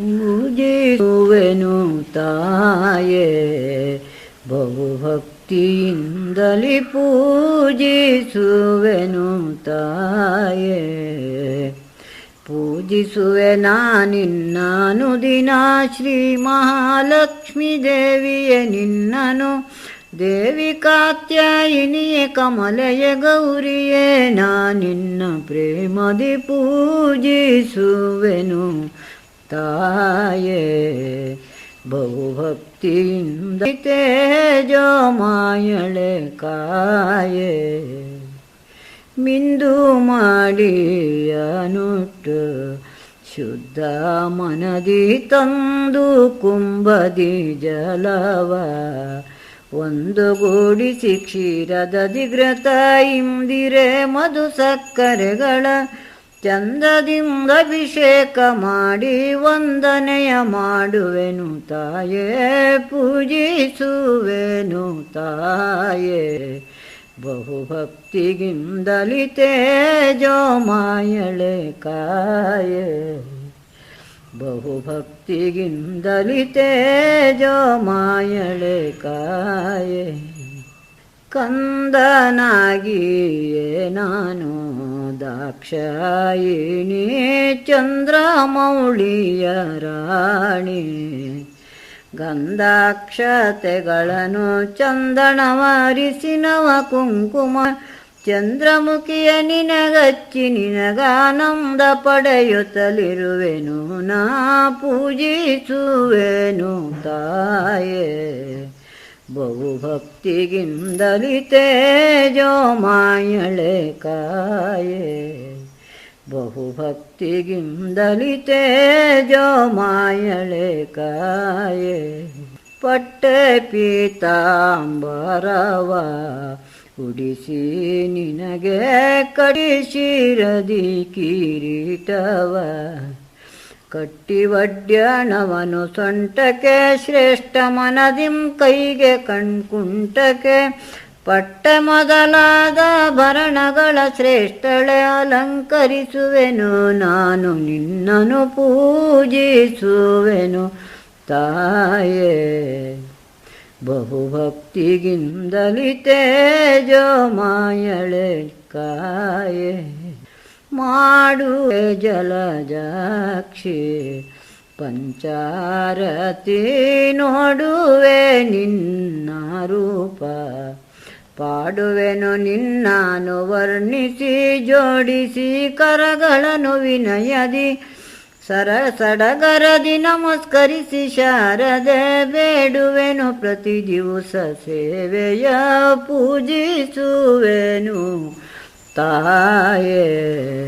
ಪೂಜಿಸುವೆನು ತಾಯೇ, ಬಹುಭಕ್ತಿಯಿಂದಲಿ ಪೂಜಿಸುವೆನು ತಾಯೇ. ಪೂಜಿಸುವೆ ನಾನಿನ್ನನು ದಿನ ಶ್ರೀ ಮಹಾಲಕ್ಷ್ಮೀ ದೇವಿಯೇ, ನಿನ್ನನು ದೇವಿ ಕಾತ್ಯಾಯಿನಿಯೇ, ಕಮಲೆಯ ಗೌರಿಯೇ ನಾನಿನ್ನ ಪ್ರೇಮದಿ ಪೂಜಿಸುವೆನು ತಾಯೇ, ಬಹುಭಕ್ತಿಯಿಂದ ತೇಜೋ ಮಾಯಳೆ ಕಾಯೇ. ಮಿಂದು ಮಾಡಿಯನುಟ್ಟು ಶುದ್ಧ ಮನದಿ ತಂದು ಕುಂಭದಿ ಜಲವ. ಒಂದು ಗೂಡಿಸಿ ಕ್ಷೀರದ ದಿಗ್ರತ ಇಂದಿರೆ ಮಧು ಸಕ್ಕರೆಗಳ ಚಂದದಿಂದ ಅಭಿಷೇಕ ಮಾಡಿ ವಂದನೆಯ ಮಾಡುವೆನು ತಾಯೇ, ಪೂಜಿಸುವೆನು ತಾಯೇ. ಬಹುಭಕ್ತಿಗಿಂದಲಿ ಜೋ ಮಾಯಳೆ ಕಾಯೇ. ಭಕ್ತಿ ಮಾಯಳೆ ಕಾಯೇ. ಕಂದನಾಗಿಯೇ ದಾಕ್ಷಾಯಿಣಿ ಚಂದ್ರಮೌಳಿಯ ರಾಣಿ. ಗಂಧಾಕ್ಷತೆಗಳನ್ನು ಚಂದನವರಿಸಿ ನವ ಕುಂಕುಮ. ಚಂದ್ರಮುಖಿಯ ನಿನಗಚ್ಚಿ ನಿನಗಾನಂದ ಪಡೆಯುತ್ತಲಿರುವೆನು ನಾ ಪೂಜಿಸುವೆನು ತಾಯೇ. ಬಹುಭಕ್ತಿಗಿಂದಲಿ ತೇಜೋ ಮಾಯಳೆ ಕಾಯೇ. ಬಹುಭಕ್ತಿಗಿಂದಲಿತೆ ತೇಜೋ ಮಾಯಳೆ ಕಾಯೇ. ಪಟ್ಟೆ ಪೀತಾಂಬರವ ಉಡಿಸಿ ನಿನಗೆ ಕಡಿಸಿರದಿ ಕಿರೀಟವ. ಕಟ್ಟಿ ಸೊಂಟಕೆ ಶ್ರೇಷ್ಠ ಮನದಿಂ ಕೈಗೆ ಕಣ್ಕುಂಟಕ್ಕೆ. ಪಟ್ಟ ಮೊದಲಾದ ಭರಣಗಳ ಶ್ರೇಷ್ಠಳೆ ಅಲಂಕರಿಸುವೆನು, ನಾನು ನಿನ್ನನು ಪೂಜಿಸುವೆನು. ತಾಯೇ ಬಹುಭಕ್ತಿಗಿಂದಲಿತೇ ಜೋ ಮಾಯಳೆ ಕಾಯೇ. ಮಾಡುವೆ ಜಲಜಾಕ್ಷಿ ಪಂಚಾರತಿ ನೋಡುವೆ ನಿನ್ನ ರೂಪ. ಪಾಡುವೆನು ನಿನ್ನಾನು ವರ್ಣಿಸಿ, ಜೋಡಿಸಿ ಕರಗಳನ್ನು ವಿನಯದಿ ಸರ ಸಡಗರದಿ ನಮಸ್ಕರಿಸಿ, ಶಾರದೆ ಬೇಡುವೆನು ಪ್ರತಿ ದಿವಸ ಸೇವೆಯ ಪೂಜಿಸುವೆನು ತಾಯೇ.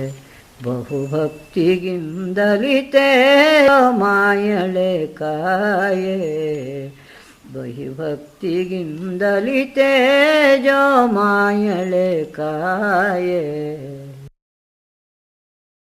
ಬಹುಭಕ್ತಿಗಿಂದಲಿ ತೇಜೋ ಮಾಯಳೆ ಕಾಯೇ. ಬಹಿಭಕ್ತಿಗಿಂದಲಿತೆ ಜೋ ಮಾಯಳೆ ಕಾಯೇ.